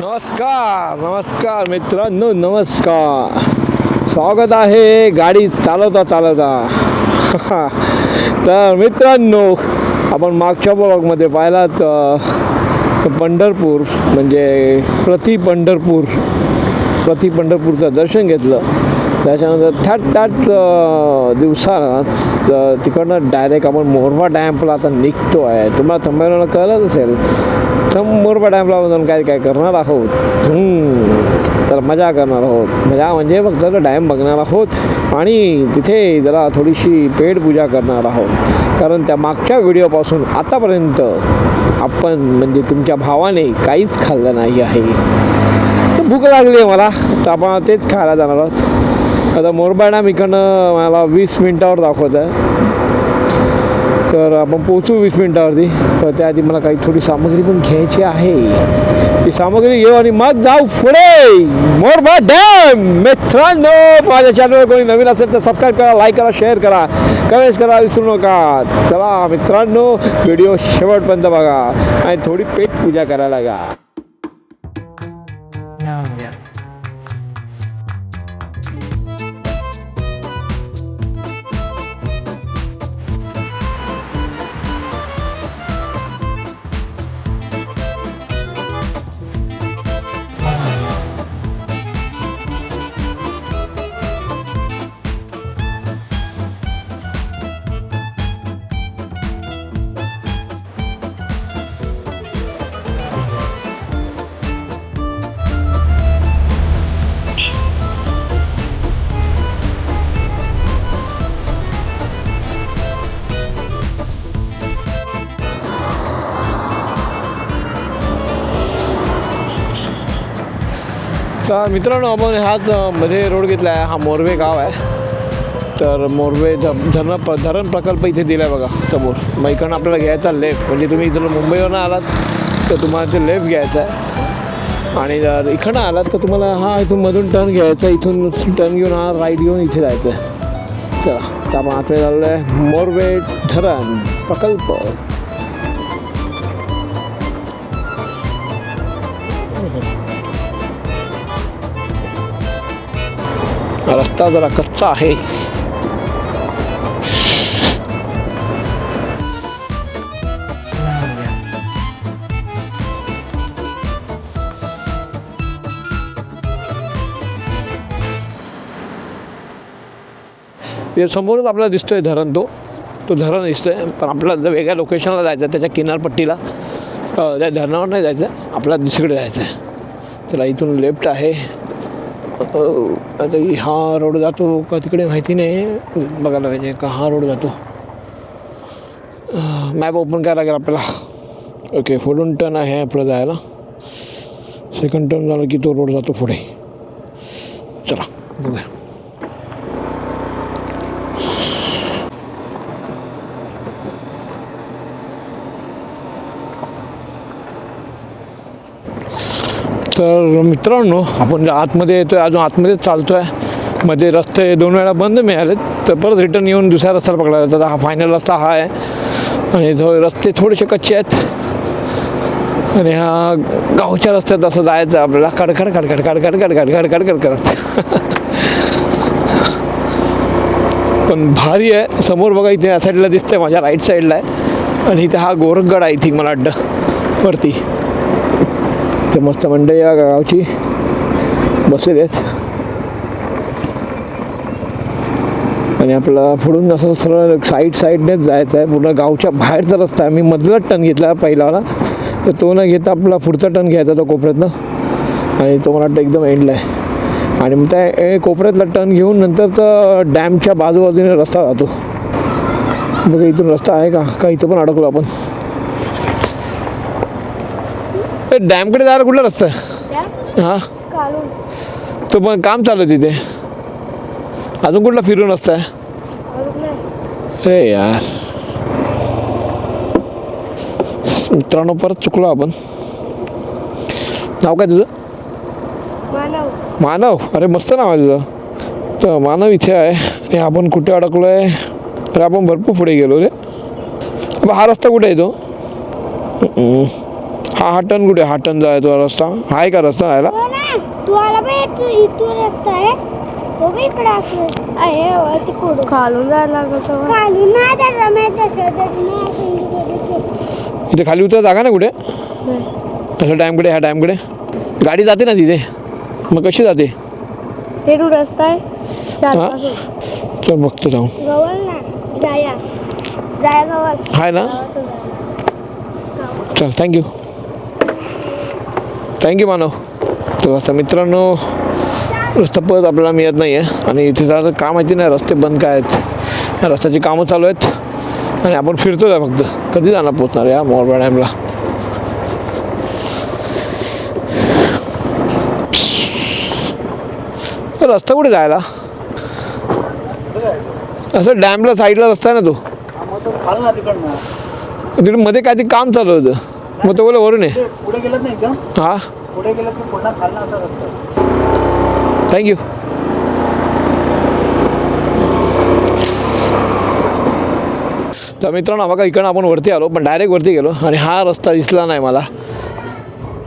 नमस्कार नमस्कार मित्रांनो नमस्कार. स्वागत आहे गाडी चालवता चालवता. तर मित्रांनो आपण मागच्या ब्लॉगमध्ये पाहिलात तर पंढरपूर म्हणजे प्रति पंढरपूर प्रति पंढरपूरचं दर्शन घेतलं. त्याच्यानंतर त्याच त्याच अ, तिकडनं डायरेक्ट आपण मोरबा डॅम्पला आता निघतो आहे तुम्हाला थांबायला कळलंच असेल. तर मोरबा डॅम्पला जाऊन काय काय करणार आहोत? तर मजा करणार आहोत. मजा म्हणजे फक्त डॅम बघणार आहोत आणि तिथे जरा थोडीशी पेट पूजा करणार आहोत. कारण त्या मागच्या व्हिडिओपासून आतापर्यंत आपण म्हणजे तुमच्या भावाने काहीच खाल्लं नाही आहे. भूक लागली आहे मला. तर आपण तेच खायला जाणार आहोत. आता मोरबाडा इकडनं मला वीस मिनटावर दाखवत आहे तर आपण पोचू वीस मिनटावरती. तर त्याआधी मला काही थोडी सामग्री पण घ्यायची आहे. ती सामग्री घेऊ आणि मग जाऊ पुढे. मोरबा डॅम! मित्रांनो माझ्या चॅनलवर कोणी नवीन असेल तर सबस्क्राईब करा लाईक करा शेअर करा. कमेंट करा विसरू नका. चला मित्रांनो व्हिडिओ शेवटपर्यंत बघा. आणि थोडी पेट पूजा करायला लागा. तर मित्रांनो आपण हाच मध्ये रोड घेतला आहे हा मोरवे गाव आहे. तर मोरवे धरण प्र धरण प्रकल्प इथे दिला आहे बघा समोर. मग इकडनं आपल्याला घ्यायचा लेफ्ट. म्हणजे तुम्ही इथं मुंबईवरून आलात तर तुम्हाला ते लेफ्ट घ्यायचा आहे. आणि जर इकडनं आलात तर तुम्हाला हा इथून मधून टर्न घ्यायचा आहे. इथून टर्न घेऊन हा राईट घेऊन इथे जायचं आहे. चला तर आपण आता झालेलं आहे मोरवे धरण प्रकल्प. रस्ता जरा कच्चा आहे हे समोरच आपल्याला दिसतोय धरण तो. तो धरण दिसतोय पण आपल्याला जर वेगळ्या लोकेशनला जायचं आहे, त्याच्या किनारपट्टीला त्या धरणावर नाही जायचं आपल्याला दुसरीकडे जायचं आहे त्याला इथून लेफ्ट आहे. आता हा रोड जातो का तिकडे माहिती नाही. बघायला पाहिजे का हा रोड जातो. मॅप ओपन करायला लागेल आपल्याला. ओके फोडून टर्न आहे आपलं जायला. सेकंड टर्न झालं की तो रोड जातो पुढे. चला बघूया. तर मित्रांनो आपण आतमध्ये येतो आहे अजून आतमध्येच चालतो आहे मध्ये रस्ते दोन वेळा बंद मिळाले तर परत रिटर्न येऊन दुसऱ्या रस्त्याला पकडला जातात हा फायनल रस्ता हा आहे. आणि रस्ते थोडेसे कच्चे आहेत. आणि हा गावच्या रस्त्यात असं जायचं आपल्याला. कडकड कडकड कडकड कडकड कडकड कड पण भारी आहे. समोर बघा इथे या साईडला दिसतंय माझ्या राईट साईडला आहे. आणि इथे हा गोरखगड आहे थिंक मला वाटतं. वरती. ते मस्त मंडळी या गावची बसलेले आहेत. आणि आपला पुढून असं सरळ साईड साईडनेच जायचं आहे. पूर्ण गावच्या बाहेरचा रस्ता आहे. मी मधला टन घेतला पहिलावाला. तर तो न घेता आपला पुढचा टन घ्यायचा तो कोपऱ्यातनं. आणि तो मला वाटतं एकदम एंडला आहे. आणि मग त्या ए- कोपऱ्यातला टर्न घेऊन नंतर तर डॅमच्या बाजूबाजूने रस्ता जातो. बघा इथून रस्ता आहे का? का इथं पण अडकलो आपण? ते डॅमकडे जायला कुठला रस्ता आहे? हां? तो पण काम चालू आहे तिथे. अजून कुठला फिरून रस्ता आहे? हे यार. मित्रांनो परत चुकलो आपण. नाव काय तुझं? मानव. मानव? अरे मस्त नाव आहे तुझं. तर मानव इथे आहे. आणि आपण कुठे अडकलो आहे अरे आपण भरपूर पुढे गेलो रे. हा रस्ता कुठे आहे तो. हा हा टन कुठे हा टन जायचा रस्ता. आहे का रस्ता जायला हो ना. तू आला बे इथं इथून रस्ता आहे. तो बी इकडे असं आहे तिकडून. खालून जायला लागत खालून नाही तर रमेश इथे खाली उतर जागा ना कुठे? असं डॅमकडे ह्या डॅमकडे गाडी जाते ना तिथे? मग कशी जाते? तेडू रस्ता आहे. हा? चल बघतो जाऊन. गवल ना. जाया. जाया गवल आहे ना? चल थँक्यू थँक्यू मानव तर असं मित्रांनो रस्ता परत आपल्याला मिळत नाही आहे आणि इथे जरा का माहिती नाही रस्ते बंद काय आहेत. रस्त्याची कामं चालू आहेत. आणि आपण फिरतोच आहे फक्त. कधी जाणार पोचणार या मोरबा डॅमला तर रस्ता कुठे जायला? असं डॅमला साईडला रस्ता आहे ना तो. तिकडे मध्ये काहीतरी काम चालू होतं. मग तो बोला वरून आहे पुढे गेलं नाही एकदम हा. पुढे गेलं की पुन्हा खालना असा रस्ता. थँक्यू तर मित्रांनो बघा इकडं आपण वरती आलो पण डायरेक्ट वरती गेलो आणि हा रस्ता दिसला नाही मला.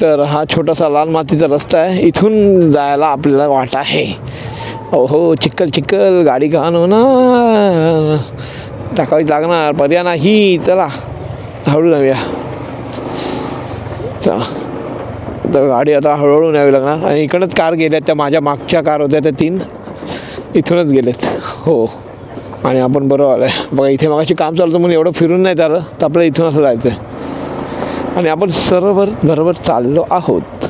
तर हा छोटासा लाल मातीचा रस्ता आहे. इथून जायला आपल्याला वाट आहे. हो चिक्कल चिक्कल गाडी घाण होणार. टाकावीच लागणार पर्याय नाही. चला हळू जाऊया. तर गाडी आता हळूहळू न्यावी लागणार. आणि इकडंच कार गेल्यात त्या माझ्या मागच्या कार होत्या त्या तीन इथूनच गेलेत. हो. आणि आपण बरोबर आलं आहे बघा इथे मागाशी काम चालतं म्हणून एवढं फिरून नाही आलं तर आपल्याला इथून असं जायचं आहे आणि आपण सर्वर बरोबर चाललो आहोत.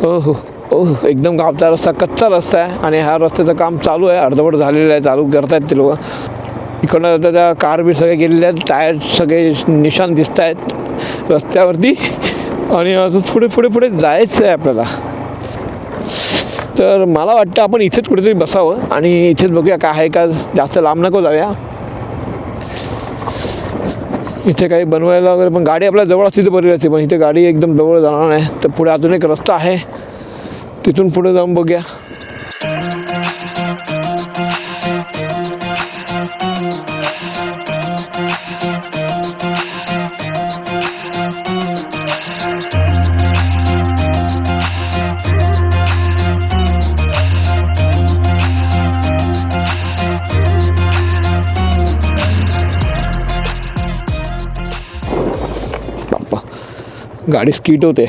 हो हो हो एकदम गावचा रस्ता कच्चा रस्ता आहे. आणि ह्या रस्त्याचं काम चालू आहे अर्धवट झालेलं आहे चालू करतायत ते लोक. इकडनं आता त्या कार बी सगळे गेलेले आहेत टायर सगळे निशाण दिसत आहेत रस्त्यावरती आणि असं पुढे पुढे पुढे जायचं आहे आपल्याला. तर मला वाटतं आपण इथेच कुठेतरी बसावं आणि इथेच बघूया काय आहे का. जास्त लांब नको जाऊया. इथे काही बनवायला वगैरे पण गाडी आपल्या जवळ असते तर बरी असते पण इथे गाडी एकदम जवळ जाणार नाही. तर पुढे अजून एक रस्ता आहे. तिथून पुढे जाऊन बघूया. गाडी स्कीट होते.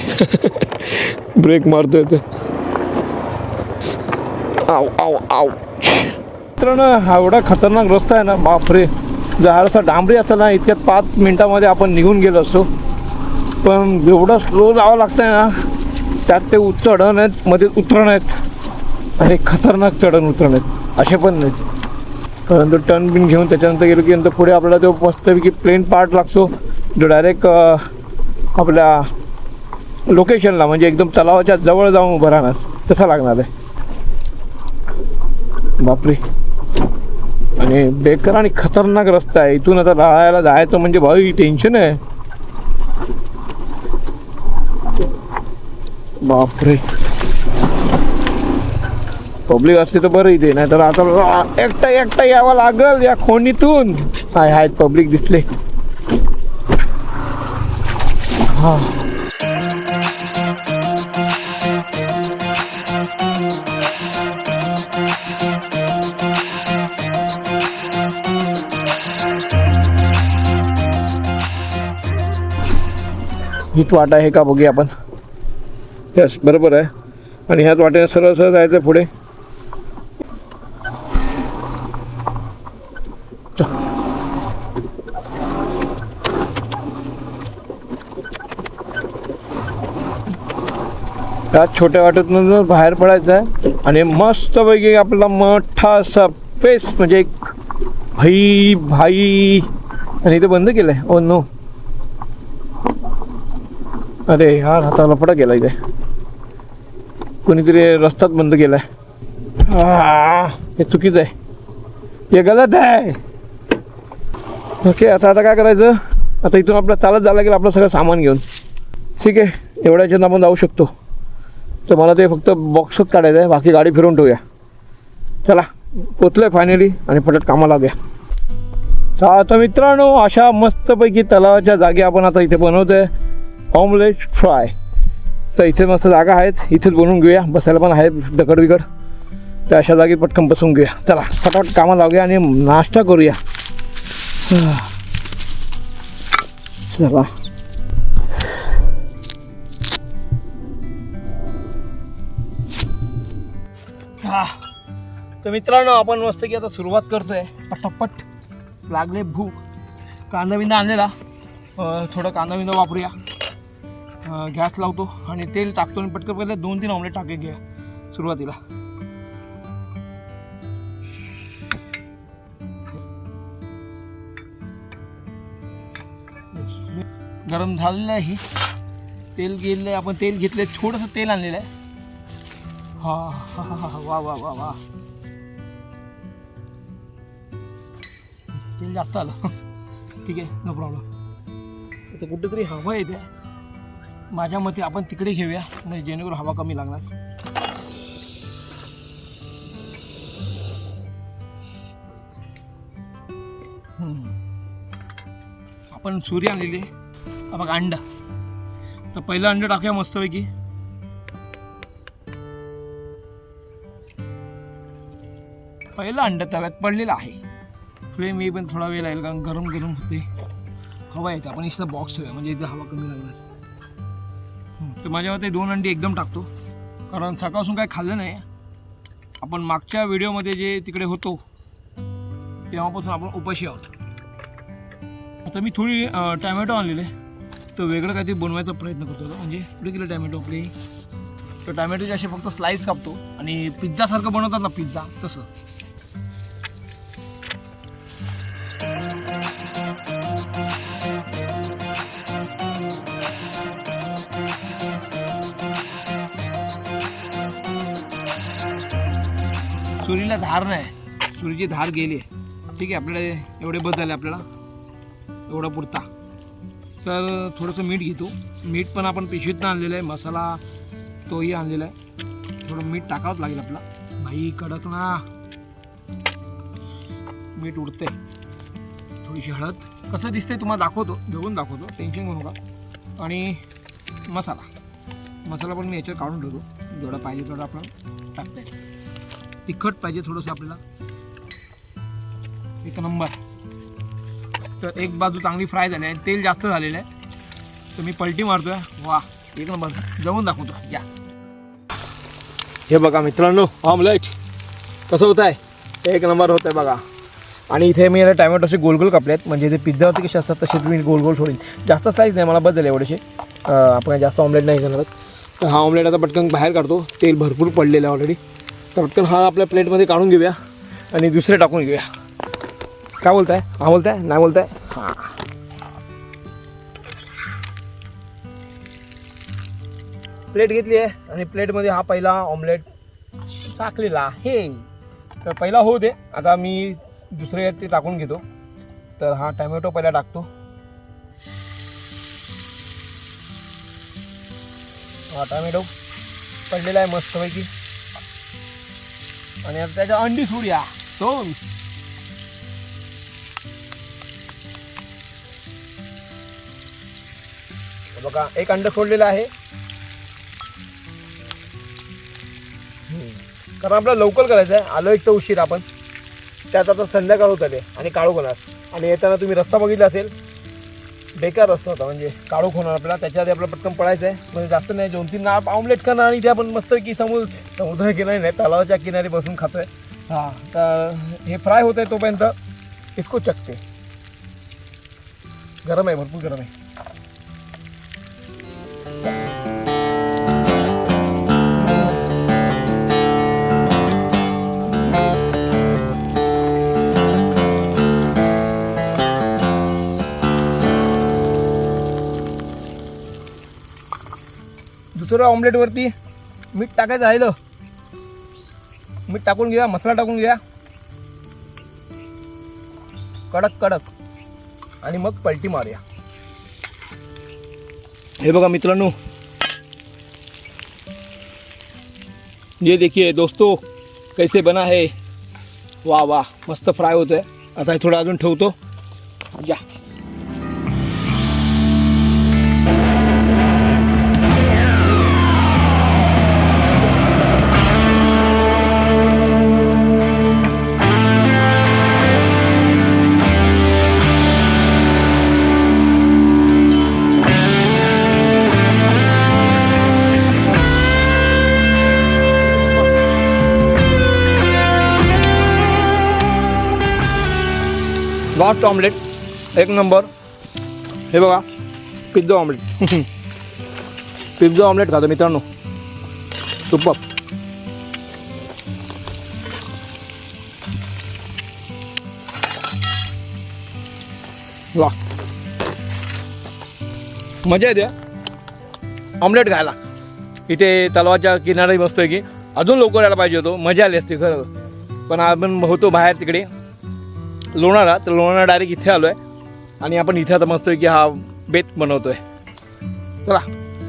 ब्रेक मारतोय ते. आव आव आव. मित्रांनो हा एवढा खतरनाक रस्ता आहे ना बापरे. जर डांबरी असता ना इतक्यात पाच मिनटामध्ये आपण निघून गेलो असतो. पण एवढं स्लो जावं लागतं आहे ना त्यात ते चढण आहेत मध्ये उतरण आहेत. आणि खतरनाक चढण उतरण आहेत. असे पण नाहीत कारण तो टर्न बिन घेऊन त्याच्यानंतर गेलो की नंतर पुढे आपल्याला तो मस्तपैकी प्लेन पार्ट लागतो. जो डायरेक्ट आपल्या लोकेशनला म्हणजे एकदम तलावाच्या जवळ जाऊन उभं राहणार. तसा लागणार आहे. बापरे. आणि बेकार आणि खतरनाक रस्ता आहे. इथून आता राहायला जायचं म्हणजे भाऊ टेन्शन आहे. बापरे. पब्लिक असते तर बरं इथे नाही तर आता एकटा एकटा यावं लागल या खोनीतून. हाय हाय पब्लिक दिसले. हा. हीच वाट आहे का बघूया आपण. यस बरोबर आहे. आणि ह्याच वाटेने सरळ सरळ जायचं पुढे. त्या छोट्या वाटेतून बाहेर पडायचं आहे. आणि मस्तपैकी आपला मोठा असा फेस म्हणजे एक भाई भाई. आणि इथे बंद केलंय. Oh ओ नो अरे यार आता लपडा गेला इथे. कोणीतरी रस्ताच बंद केलाय. आ, हे चुकीचं आहे. हे गलत आहे. ओके आता आता काय करायचं? आता इथून आपलं चालत जायला लागेल आपलं सगळं सामान घेऊन. ठीक आहे एवढ्या ह्याच्यात आपण जाऊ शकतो. तर मला ते फक्त बॉक्सच काढायचं आहे. बाकी गाडी फिरून ठेवूया. चला पोचलोय फायनली आणि पटत कामाला लागूया. चा- आता मित्रांनो अशा मस्तपैकी तलावाच्या जागी आपण आता इथे बनवतो आहे ऑमलेट फ्राय तर इथे मस्त जागा आहेत. इथेच बनवून घेऊया. बसायला पण आहे दगड बिगड. तर अशा जागी पटकन बसून घेऊया. चला फटाफट कामाला लावूया आणि नाश्ता करूया. चला. हा. तर मित्रांनो आपण मस्त की आता सुरुवात करतोय. पटापट. लागले भूक. कांदाविंदा आणलेला. थोडं कांदाविंदा वापरूया. गॅस लावतो आणि तेल टाकतो आणि पटकन पहिले दोन तीन ऑमलेट टाके घ्या सुरुवातीला. गरम झालेलं आहे तेल गेलेलं आहे आपण तेल घेतलं थोडंसं तेल आणलेलं आहे. हा हा हा हा वा वा वा वा. तेल जास्त आलं. ठीक आहे नो प्रॉब्लेम आता कुठेतरी हवा येते माझ्या मते आपण तिकडे घेऊया म्हणजे जेणेकरून हवा कमी लागणार. आपण सूर्य आणलेली. बघा अंडा. तर पहिलं अंड टाकूया मस्तपैकी. पहिलं अंडं तव्यात पडलेलं आहे. फ्लेम मी पण थोडा वेळ लागेल कारण गरम गरम होते. हवा येते. आपण इथला बॉक्स ठेवूया. म्हणजे इथं हवा कमी लागणार. तर माझ्या मते दोन अंडी एकदम टाकतो. कारण सकाळपासून काय खाल्लं नाही. आपण मागच्या व्हिडिओमध्ये जे तिकडे होतो तेव्हापासून आपण उपाशी आहोत. आता मी थोडी टॅमॅटो आणलेले. तर वेगळं काहीतरी बनवायचा प्रयत्न करतो म्हणजे पुढे केलं टॅमॅटो आपले? तर टॅमॅटोचे असे फक्त स्लाईस कापतो. आणि पिझ्झासारखं बनवतात ना पिझ्झा? तसं. आपल्याला धार नाही. सुरीची धार गेली ठीक आहे आपल्याला एवढे बस झाले आपल्याला. एवढा पुरता. तर थोडंसं मीठ घेतो. मीठ पण आपण पिशवीतनं आणलेलं आहे. मसाला तोही आणलेला आहे. थोडं मीठ टाकावंच लागेल आपला भाई कडक ना. मीठ उडते थोडीशी हळद. कसं दिसतंय तुम्हाला दाखवतो. घेऊन दाखवतो. टेन्शन घेऊ नका. आणि मसाला. मसाला पण मी याच्यावर काढून ठेवतो. जेवढा पाहिजे तेवढा आपण टाकते तिखट पाहिजे थोडंसं आपल्याला. एक नंबर. तर एक बाजू चांगली फ्राय झाली आहे. तेल जास्त झालेलं आहे. तर मी पलटी मारतोय. वा एक नंबर. जवून दाखवतो. या. हे बघा मित्रांनो ऑमलेट कसं होत आहे एक नंबर होत आहे बघा. आणि इथे मी आता टॅमॅटोचे गोल गोल कापले आहेत. म्हणजे ते पिझ्झावरती कसे असतात तसे मी गोल गोल सोडेन. जास्त साईज नाही मला बदल झाले एवढेसे आपण जास्त ऑमलेट नाही करणार तर हा ऑमलेट आता पटकन बाहेर काढतो. तेल भरपूर पडलेलं आहे ऑलरेडी तर पटकन हा आपल्या प्लेटमध्ये काढून घेऊया आणि दुसरे टाकून घेऊया. काय बोलताय? हा बोलताय? नाही बोलताय? हां. प्लेट घेतली आहे आणि प्लेटमध्ये हा पहिला ऑमलेट टाकलेला आहे. तर पहिला होऊ दे. आता मी दुसरे ते टाकून घेतो. तर हा टॅमॅटो पहिला टाकतो. हा टॅमॅटो पडलेला आहे मस्तपैकी. आणि आता त्याच्या अंडी सोडूया. दोन बघा एक अंड सोडलेलं आहे. कारण आपल्याला लवकर करायचं आहे आलो एक तर उशीर आपण. त्यात आता संध्याकाळ होत आले आणि काळू होणार आणि येताना तुम्ही रस्ता बघितला असेल बेकार रस्ता होता म्हणजे काळोख होणार आपल्याला. त्याच्या आधी आपल्याला पटकन पडायचं आहे म्हणजे जास्त नाही दोन तीन नाप ऑमलेट करणार आणि ते आपण मस्त की समुद्र समुद्र किनारी नाही तलावाच्या किनारी बसून खातोय. हां तर हे फ्राय होत आहे तोपर्यंत इसको चकते. गरम आहे भरपूर गरम आहे. ऑमलेट ऑमलेटवरती मीठ टाकायचं राहिलं मीठ टाकून घ्या मसाला टाकून घ्या. कडक कडक. आणि मग पलटी मारूया. हे बघा मित्रांनो. ये देखिए दोस्तों कैसे बना है? वाह वाह मस्त फ्राय होतोय. आहे आता हे थोडं अजून ठेवतो. या. सॉफ्ट ऑमलेट एक नंबर हे बघा पिझ्झा ऑमलेट पिझ्झा ऑमलेट खातो मित्रांनो. सुपर वा मजा येते ऑमलेट खायला. इथे तलावाच्या किनारी बसतोय की अजून लवकर यायला पाहिजे होतो. मजा आली असते खरं. पण आपण होतो बाहेर तिकडे. लोणारा तर लोणारा डायरेक्ट इथे आलो आहे आणि आपण इथे आता मस्त की हा बेत बनवतो आहे चला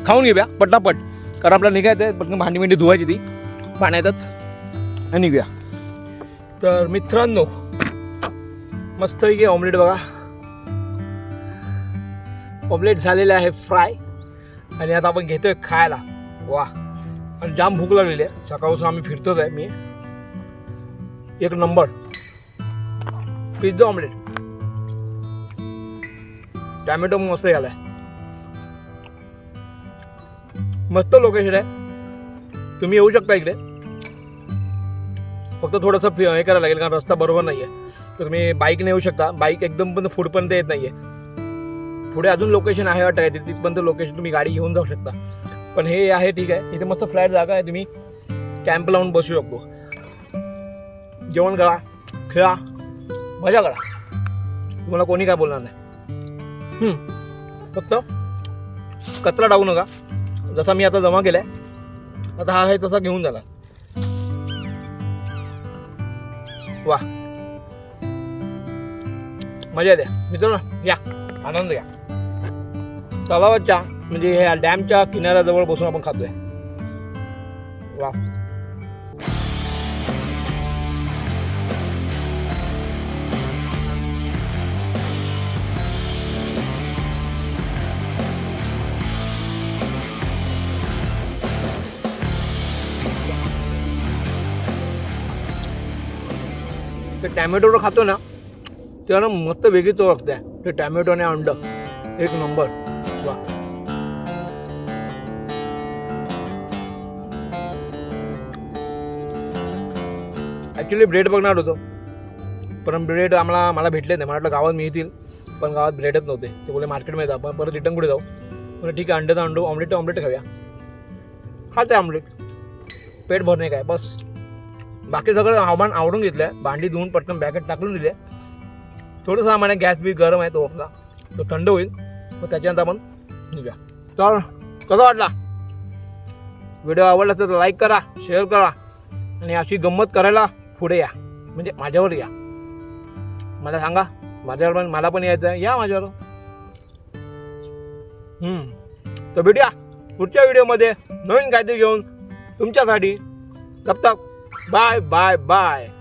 खाऊन घेऊया पटापट. कारण आपल्याला निघायचं आहे पटकन भांडी भांडी धुवायची ती. पाण्यातच आणि निघूया. तर मित्रांनो मस्त की ऑमलेट बघा. ऑमलेट झालेलं आहे फ्राय आणि आता आपण घेतोय खायला. वा. आणि जाम भूक लागलेली आहे. सकाळपासून आम्ही फिरतोच आहे मी. एक नंबर पिझ्झा ऑमलेट टॅमॅटो मस्त झालाय. मस्त लोकेशन आहे. तुम्ही येऊ शकता इकडे. फक्त थोडंसं फि- हे करायला लागेल कारण रस्ता बरोबर नाही आहे तर तुम्ही बाईकने येऊ शकता. बाईक एकदम पण पुढपर्यंत येत नाही आहे पुढे अजून लोकेशन आहे वाटत आहे तिथपर्यंत लोकेशन तुम्ही गाडी घेऊन जाऊ शकता. पण हे आहे ठीक आहे. इथे मस्त फ्लॅट जागा आहे तुम्ही कॅम्प लावून बसू शकतो. जेवण करा खेळा. मजा करा. तुम्हाला कोणी काय बोलणार नाही. फक्त कचरा टाकू नका. जसा मी आता जमा केलाय आता हा आहे तसा घेऊन झाला. वा मजा येते मित्रांनो या. आनंद घ्या. तलावाच्या म्हणजे ह्या डॅमच्या किनाऱ्याजवळ बसून आपण खातोय. वा ते खातो ना तेव्हा ना मस्त वेगळी चव आहे ते टॅमॅटो आणि अंड एक नंबर. वा. ॲक्च्युली ब्रेड बघणार होतो. पण ब्रेड आम्हाला मला भेटले नाही. मला वाटलं गावात मिळतील पण गावात ब्रेडच नव्हते. ते बोले मार्केटमध्ये जा आपण परत रिटर्न कुठे जाऊ? म्हणजे ठीक आहे अंड्याचा अंडू ऑमलेट ऑमलेट खाऊया खाते ऑमलेट पेट भरणे काय बस. बाकी सगळं हवामान आवडून घेतलं भांडी धुवून पटकन बॅकेट टाकून दिले. थोडंसं आम्हाला गॅस बी गरम आहे तो आपला तो थंड होईल. मग त्याच्यानंतर आपण निघूया. तर कसा वाटला? व्हिडिओ आवडला तर लाईक करा शेअर करा. आणि अशी गंमत करायला पुढे या. म्हणजे माझ्यावर या. मला सांगा माझ्यावर पण मला पण यायचं आहे या माझ्यावर. हम्म. तर भेटूया पुढच्या व्हिडिओमध्ये नवीन काहीतरी घेऊन तुमच्यासाठी. तप तक Bye, bye, bye.